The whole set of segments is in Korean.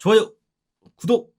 좋아요, 구독.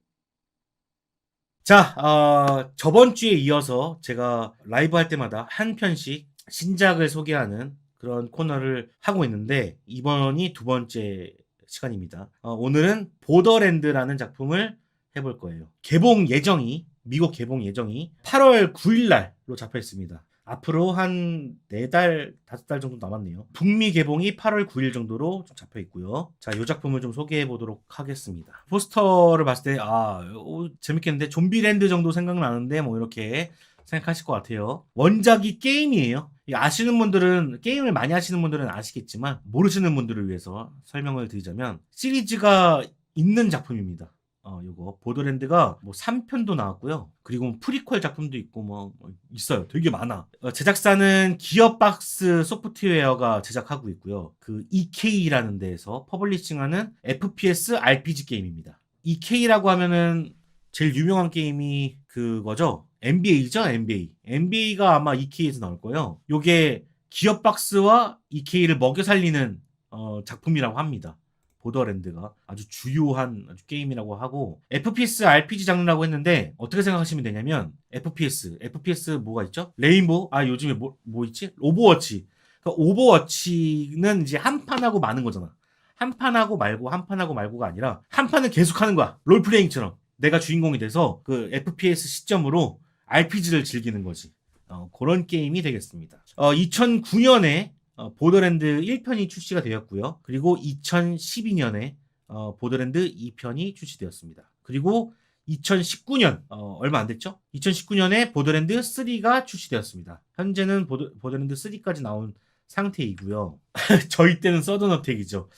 자, 어, 저번 주에 이어서 제가 라이브 할 때마다 한 편씩 신작을 소개하는 그런 코너를 하고 있는데 이번이 두 번째 시간입니다. 어, 오늘은 보더랜드라는 작품을 해볼 거예요. 개봉 예정이 미국 개봉 예정이 8월 9일 날로 잡혀 있습니다. 앞으로 한 4달, 5달 정도 남았네요. 북미 개봉이 8월 9일 정도로 좀 잡혀 있고요. 자, 이 작품을 좀 소개해 보도록 하겠습니다. 포스터를 봤을 때, 아, 오, 재밌겠는데? 좀비랜드 정도 생각나는데, 뭐, 이렇게 생각하실 것 같아요. 원작이 게임이에요. 이 아시는 분들은, 게임을 많이 하시는 분들은 아시겠지만, 모르시는 분들을 위해서 설명을 드리자면, 시리즈가 있는 작품입니다. 어, 요거 보더랜드가 뭐 3편도 나왔고요. 그리고 뭐 프리퀄 작품도 있고 뭐 있어요. 되게 많아. 어, 제작사는 기어박스 소프트웨어가 제작하고 있고요. 그 EK라는 데에서 퍼블리싱하는 FPS RPG 게임입니다. EK라고 하면은 제일 유명한 게임이 그거죠. NBA죠, NBA. NBA가 아마 EK에서 나올 거예요. 요게 기어박스와 EK를 먹여 살리는 어, 작품이라고 합니다. 보더랜드가 아주 주요한 아주 게임이라고 하고 FPS RPG 장르라고 했는데 어떻게 생각하시면 되냐면 FPS FPS 뭐가 있죠? 레인보우? 아 요즘에 뭐, 뭐 있지? 오버워치. 그러니까 오버워치는 이제 한 판하고 마는 거잖아. 한 판하고 말고 한 판하고 말고가 아니라 한 판을 계속 하는 거야. 롤플레잉처럼. 내가 주인공이 돼서 그 FPS 시점으로 RPG를 즐기는 거지. 어, 그런 게임이 되겠습니다. 어, 2009년에 어, 보더랜드 1편이 출시가 되었고요. 그리고 2012년에 어, 보더랜드 2편이 출시되었습니다. 그리고 2019년 어, 얼마 안 됐죠? 2019년에 보더랜드 3가 출시되었습니다. 현재는 보더, 보더랜드 3까지 나온 상태이고요. 저희 때는 서든어택이죠.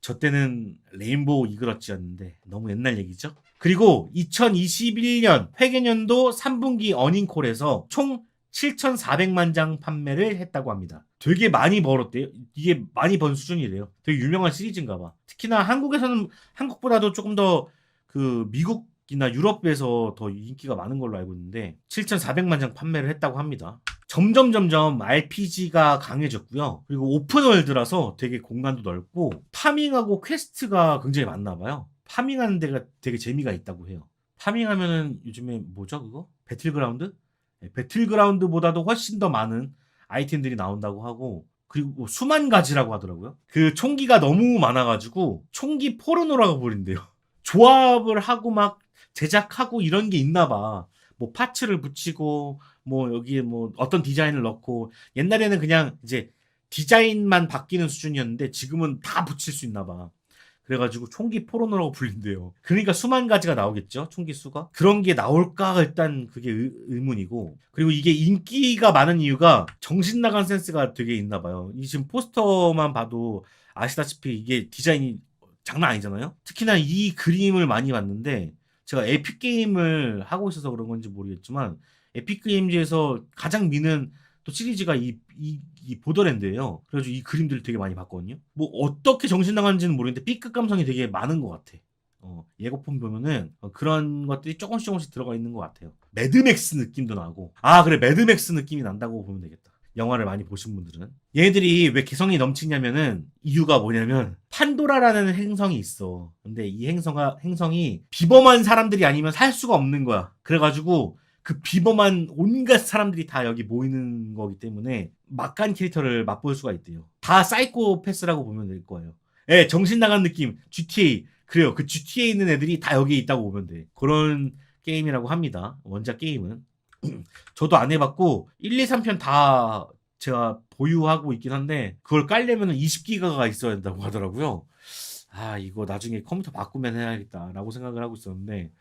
저 때는 레인보우 이그러치였는데 너무 옛날 얘기죠. 그리고 2021년 회계년도 3분기 어닝콜에서 총 7,400만 장 판매를 했다고 합니다. 되게 많이 벌었대요. 이게 많이 번 수준이래요. 되게 유명한 시리즈인가 봐. 특히나 한국에서는 한국보다도 조금 더 그 미국이나 유럽에서 더 인기가 많은 걸로 알고 있는데 7,400만 장 판매를 했다고 합니다. 점점 점점 RPG가 강해졌고요. 그리고 오픈월드라서 되게 공간도 넓고 파밍하고 퀘스트가 굉장히 많나 봐요. 파밍하는 데가 되게 재미가 있다고 해요. 파밍하면은 요즘에 뭐죠 그거? 배틀그라운드? 네, 배틀그라운드보다도 훨씬 더 많은 아이템들이 나온다고 하고 그리고 뭐 수만 가지라고 하더라고요. 그 총기가 너무 많아가지고 총기 포르노라고 부른대요. 조합을 하고 막 제작하고 이런 게 있나 봐. 뭐 파츠를 붙이고 뭐 여기에 뭐 어떤 디자인을 넣고 옛날에는 그냥 이제 디자인만 바뀌는 수준이었는데 지금은 다 붙일 수 있나 봐. 그래가지고 총기 포르노라고 불린대요. 그러니까 수만 가지가 나오겠죠, 총기 수가. 그런 게 나올까 일단 그게 의, 의문이고. 그리고 이게 인기가 많은 이유가 정신 나간 센스가 되게 있나 봐요. 이 지금 포스터만 봐도 아시다시피 이게 디자인이 장난 아니잖아요. 특히나 이 그림을 많이 봤는데 제가 에픽 게임을 하고 있어서 그런 건지 모르겠지만 에픽 게임즈에서 가장 미는 또 시리즈가 이, 이, 이 보더랜드예요. 그래가지고 이 그림들을 되게 많이 봤거든요. 뭐 어떻게 정신 나가는지는 모르겠는데 B급 감성이 되게 많은 것 같아. 어, 예고편 보면은 어, 그런 것들이 조금씩 조금씩 들어가 있는 것 같아요. 매드맥스 느낌도 나고 아 그래 매드맥스 느낌이 난다고 보면 되겠다. 영화를 많이 보신 분들은 얘네들이 왜 개성이 넘치냐면은 이유가 뭐냐면 판도라라는 행성이 있어. 근데 이 행성가 행성이 비범한 사람들이 아니면 살 수가 없는 거야. 그래가지고 그 비범한 온갖 사람들이 다 여기 모이는 거기 때문에 막간 캐릭터를 맛볼 수가 있대요. 다 사이코패스라고 보면 될 거예요. 예, 정신 나간 느낌. GTA. 그래요. 그 GTA에 있는 애들이 다 여기에 있다고 보면 돼. 그런 게임이라고 합니다. 원작 게임은. 저도 안 해봤고, 1, 2, 3편 다 제가 보유하고 있긴 한데, 그걸 깔려면 20기가가 있어야 된다고 하더라고요. 아, 이거 나중에 컴퓨터 바꾸면 해야겠다라고 생각을 하고 있었는데,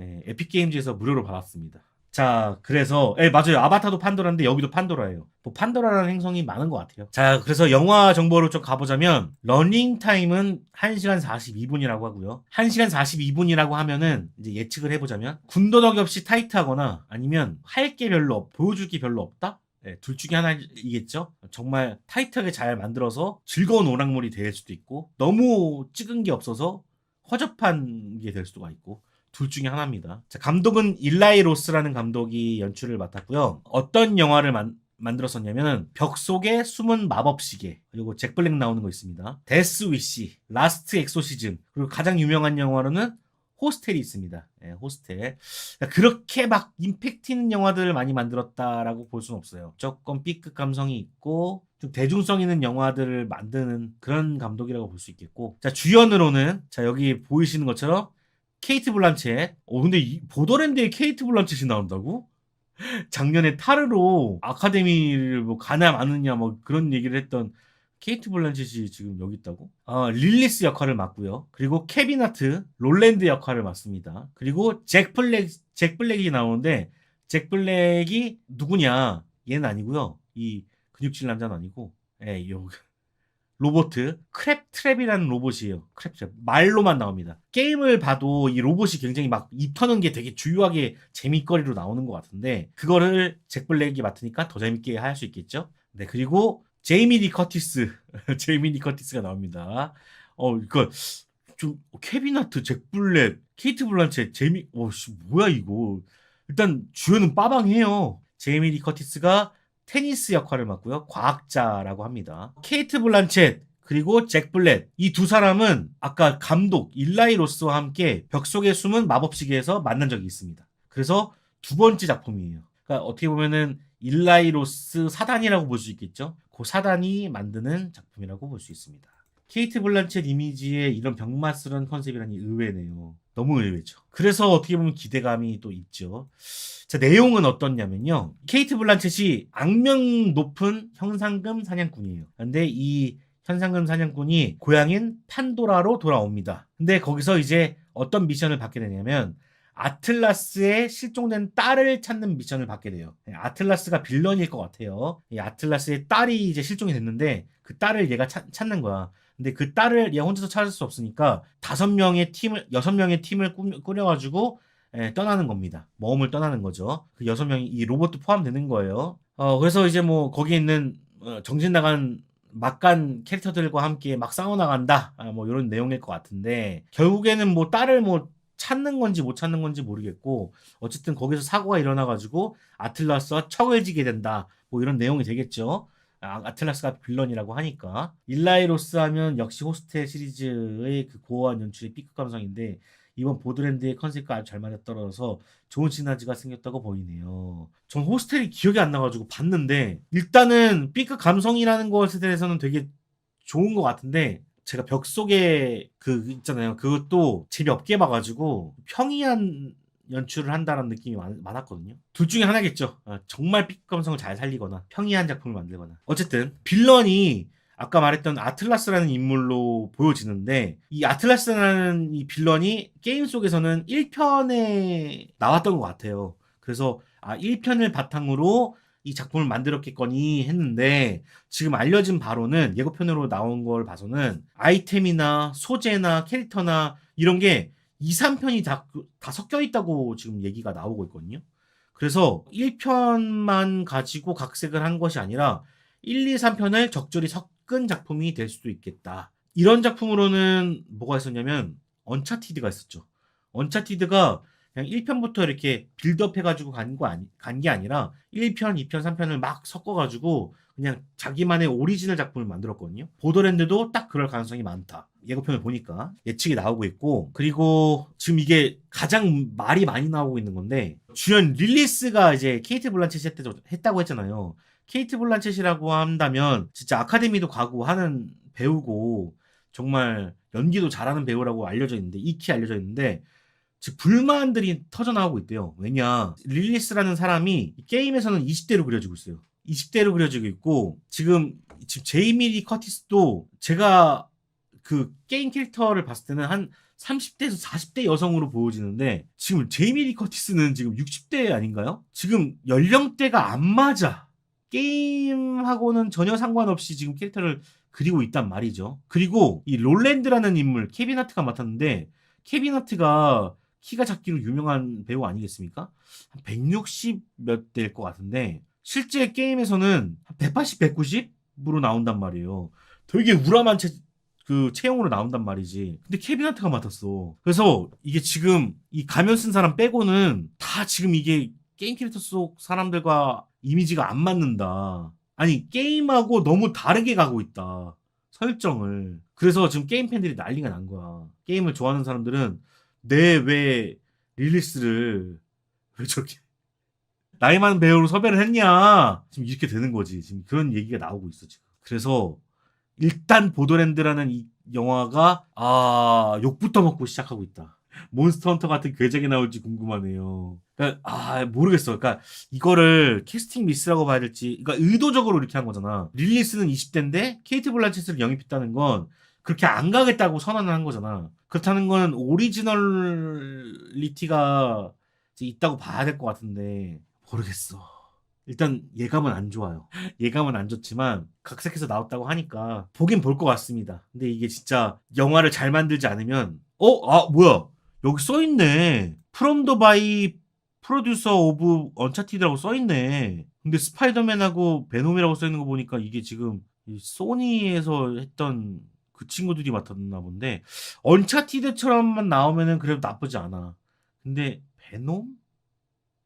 예, 에픽게임즈에서 무료로 받았습니다. 자, 그래서, 예, 맞아요. 아바타도 판도라인데 여기도 판도라예요. 뭐 판도라라는 행성이 많은 것 같아요. 자, 그래서 영화 정보로 좀 가보자면, 러닝 타임은 1시간 42분이라고 하고요. 1시간 42분이라고 하면은, 이제 예측을 해보자면, 군더더기 없이 타이트하거나, 아니면 할 게 별로, 없, 보여줄 게 별로 없다? 네, 둘 중에 하나이겠죠? 정말 타이트하게 잘 만들어서 즐거운 오락물이 될 수도 있고, 너무 찍은 게 없어서 허접한 게 될 수가 있고, 둘 중에 하나입니다. 자, 감독은 일라이 로스라는 감독이 연출을 맡았고요. 어떤 영화를 만, 만들었었냐면 벽 속에 숨은 마법 시계 그리고 잭 블랙 나오는 거 있습니다. 데스 위시, 라스트 엑소시즘 그리고 가장 유명한 영화로는 호스텔이 있습니다. 예, 호스텔. 그러니까 그렇게 막 임팩트 있는 영화들을 많이 만들었다라고 볼 수는 없어요. 조금 B급 감성이 있고 좀 대중성 있는 영화들을 만드는 그런 감독이라고 볼 수 있겠고 자 주연으로는 자 여기 보이시는 것처럼 케이트 블란쳇 어 근데 이 보더랜드에 케이트 블란쳇이 나온다고? 작년에 타르로 아카데미를 뭐 가나 마느냐 뭐 그런 얘기를 했던 케이트 블란쳇이 지금 여기 있다고? 아, 릴리스 역할을 맡고요. 그리고 케빈 하트, 롤랜드 역할을 맡습니다. 그리고 잭 블랙, 잭 블랙이 나오는데 잭 블랙이 누구냐? 얘는 아니고요. 이 근육질 남자는 아니고, 예, 요 로보트 크랩 트랩이라는 로봇이에요. 크랩 트랩 말로만 나옵니다. 게임을 봐도 이 로봇이 굉장히 막 입 터는 게 되게 주요하게 재밌거리로 나오는 것 같은데 그거를 잭 블랙이 맡으니까 더 재밌게 할 수 있겠죠. 네 그리고 제이미 리 커티스 제이미 리 커티스가 나옵니다. 어 이거 좀 케빈 하트, 잭 블랙, 케이트 블란쳇, 제이미 어씨 뭐야 이거 일단 주연은 빠방해요. 제이미 리 커티스가 테니스 역할을 맡고요. 과학자라고 합니다. 케이트 블란쳇 그리고 잭 블렛 이 두 사람은 아까 감독 일라이 로스와 함께 벽 속에 숨은 마법 시계에서 만난 적이 있습니다. 그래서 두 번째 작품이에요. 그러니까 어떻게 보면은 일라이 로스 사단이라고 볼 수 있겠죠. 그 사단이 만드는 작품이라고 볼 수 있습니다. 케이트 블란쳇 이미지의 이런 병맛스러운 컨셉이라니 의외네요. 너무 의외죠. 그래서 어떻게 보면 기대감이 또 있죠. 자, 내용은 어떻냐면요. 케이트 블란쳇이 악명 높은 현상금 사냥꾼이에요. 근데 이 현상금 사냥꾼이 고향인 판도라로 돌아옵니다. 근데 거기서 이제 어떤 미션을 받게 되냐면 아틀라스의 실종된 딸을 찾는 미션을 받게 돼요. 네, 아틀라스가 빌런일 것 같아요. 이 아틀라스의 딸이 이제 실종이 됐는데 그 딸을 얘가 찾, 찾는 거야. 근데 그 딸을 얘 혼자서 찾을 수 없으니까 다섯 명의 팀을 여섯 명의 팀을 꾸며, 꾸려 가지고 예, 떠나는 겁니다. 모험을 떠나는 거죠. 그 여섯 명이 이 로봇도 포함되는 거예요. 어, 그래서 이제 뭐 거기 있는 어, 정신 나간 막간 캐릭터들과 함께 막 싸워 나간다. 아, 뭐 이런 내용일 것 같은데 결국에는 뭐 딸을 뭐 찾는 건지 못 찾는 건지 모르겠고 어쨌든 거기서 사고가 일어나 가지고 아틀라스와 척을 지게 된다. 뭐 이런 내용이 되겠죠. 아, 아틀라스가 빌런이라고 하니까 일라이로스 하면 역시 호스텔 시리즈의 그 고어한 연출의 B급 감성인데 이번 보드랜드의 컨셉과 아주 잘 맞아떨어져서 좋은 시나지가 생겼다고 보이네요. 전 호스텔이 기억이 안 나가지고 봤는데 일단은 B급 감성이라는 것에 대해서는 되게 좋은 것 같은데 제가 벽 속에 그 있잖아요. 그것도 재미없게 봐가지고 평이한 연출을 한다는 느낌이 많, 많았거든요. 둘 중에 하나겠죠. 아, 정말 B급 감성을 잘 살리거나 평이한 작품을 만들거나. 어쨌든 빌런이 아까 말했던 아틀라스라는 인물로 보여지는데 이 아틀라스라는 이 빌런이 게임 속에서는 1편에 나왔던 것 같아요. 그래서 아 1편을 바탕으로 이 작품을 만들었겠거니 했는데 지금 알려진 바로는 예고편으로 나온 걸 봐서는 아이템이나 소재나 캐릭터나 이런 게 2, 3편이 다, 다 섞여 있다고 지금 얘기가 나오고 있거든요. 그래서 1편만 가지고 각색을 한 것이 아니라 1, 2, 3편을 적절히 섞은 작품이 될 수도 있겠다. 이런 작품으로는 뭐가 있었냐면 언차티드가 있었죠. 언차티드가 그냥 1편부터 이렇게 빌드업 해가지고 간 거 아니, 간 게 아니라 1편, 2편, 3편을 막 섞어가지고 그냥 자기만의 오리지널 작품을 만들었거든요. 보더랜드도 딱 그럴 가능성이 많다. 예고편을 보니까 예측이 나오고 있고 그리고 지금 이게 가장 말이 많이 나오고 있는 건데 주연 릴리스가 이제 케이트 블란쳇이 했다고 했잖아요. 케이트 블란쳇이라고 한다면 진짜 아카데미도 가고 하는 배우고 정말 연기도 잘하는 배우라고 알려져 있는데 익히 알려져 있는데 즉 불만들이 터져나오고 있대요. 왜냐 릴리스라는 사람이 게임에서는 20대로 그려지고 있어요. 20대로 그려지고 있고 지금 지금 제이미 리 커티스도 제가 그 게임 캐릭터를 봤을 때는 한 30대에서 40대 여성으로 보여지는데 지금 제이미 리 커티스는 지금 60대 아닌가요? 지금 연령대가 안 맞아. 게임하고는 전혀 상관없이 지금 캐릭터를 그리고 있단 말이죠. 그리고 이 롤랜드라는 인물 케빈 하트가 맡았는데 케빈 하트가 키가 작기로 유명한 배우 아니겠습니까? 한 160 몇 대일 것 같은데 실제 게임에서는 180, 190으로 나온단 말이에요. 되게 우람한 체, 그 체형으로 나온단 말이지. 근데 케빈 하트가 맡았어. 그래서 이게 지금 이 가면 쓴 사람 빼고는 다 지금 이게 게임 캐릭터 속 사람들과 이미지가 안 맞는다. 아니 게임하고 너무 다르게 가고 있다. 설정을. 그래서 지금 게임 팬들이 난리가 난 거야. 게임을 좋아하는 사람들은 내왜 릴리스를 왜 저렇게 나이 많은 배우로 섭외를 했냐. 지금 이렇게 되는 거지. 지금 그런 얘기가 나오고 있어 지금. 그래서 일단 보더랜드라는 이 영화가 아 욕부터 먹고 시작하고 있다. 몬스터 헌터 같은 궤적이 나올지 궁금하네요. 그러니까 아 모르겠어. 그러니까 이거를 캐스팅 미스라고 봐야 될지, 그러니까 의도적으로 이렇게 한 거잖아. 릴리스는 20대인데 케이트 블란쳇을 영입했다는 건 그렇게 안 가겠다고 선언을 한 거잖아. 그렇다는 건 오리지널리티가 있다고 봐야 될 것 같은데 모르겠어. 일단 예감은 안 좋아요. 예감은 안 좋지만 각색해서 나왔다고 하니까 보긴 볼 것 같습니다. 근데 이게 진짜 영화를 잘 만들지 않으면 어? 아 뭐야 여기 써있네. 프롬 더 바이 프로듀서 오브 언차티드라고 써있네. 근데 스파이더맨하고 베놈이라고 써있는 거 보니까 이게 지금 이 소니에서 했던 그 친구들이 맡았나 본데 언차티드처럼만 나오면은 그래도 나쁘지 않아. 근데 베놈?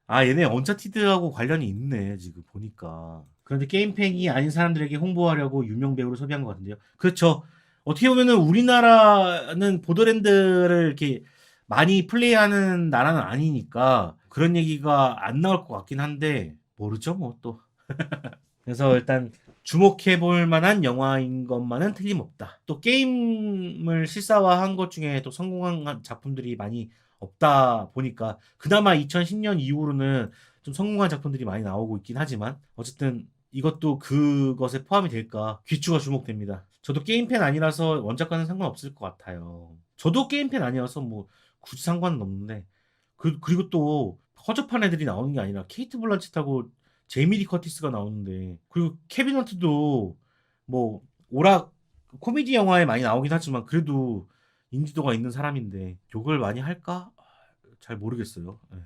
아 얘네 언차티드하고 관련이 있네 지금 보니까. 그런데 게임 팬이 아닌 사람들에게 홍보하려고 유명 배우를 섭외한 것 같은데요. 그렇죠. 어떻게 보면은 우리나라는 보더랜드를 이렇게 많이 플레이하는 나라는 아니니까 그런 얘기가 안 나올 것 같긴 한데 모르죠 뭐 또. 그래서 일단 주목해 볼 만한 영화인 것만은 틀림없다. 또 게임을 실사화한 것 중에 또 성공한 작품들이 많이 없다 보니까 그나마 2010년 이후로는 좀 성공한 작품들이 많이 나오고 있긴 하지만 어쨌든 이것도 그것에 포함이 될까 귀추가 주목됩니다. 저도 게임팬 아니라서 원작과는 상관없을 것 같아요. 저도 게임팬 아니어서 뭐 굳이 상관은 없는데 그, 그리고 또 허접한 애들이 나오는 게 아니라 케이트 블란쳇하고 제이미 리 커티스가 나오는데 그리고 케빈 헌트도 뭐 오락 코미디 영화에 많이 나오긴 하지만 그래도 인지도가 있는 사람인데 욕을 많이 할까? 잘 모르겠어요. 예.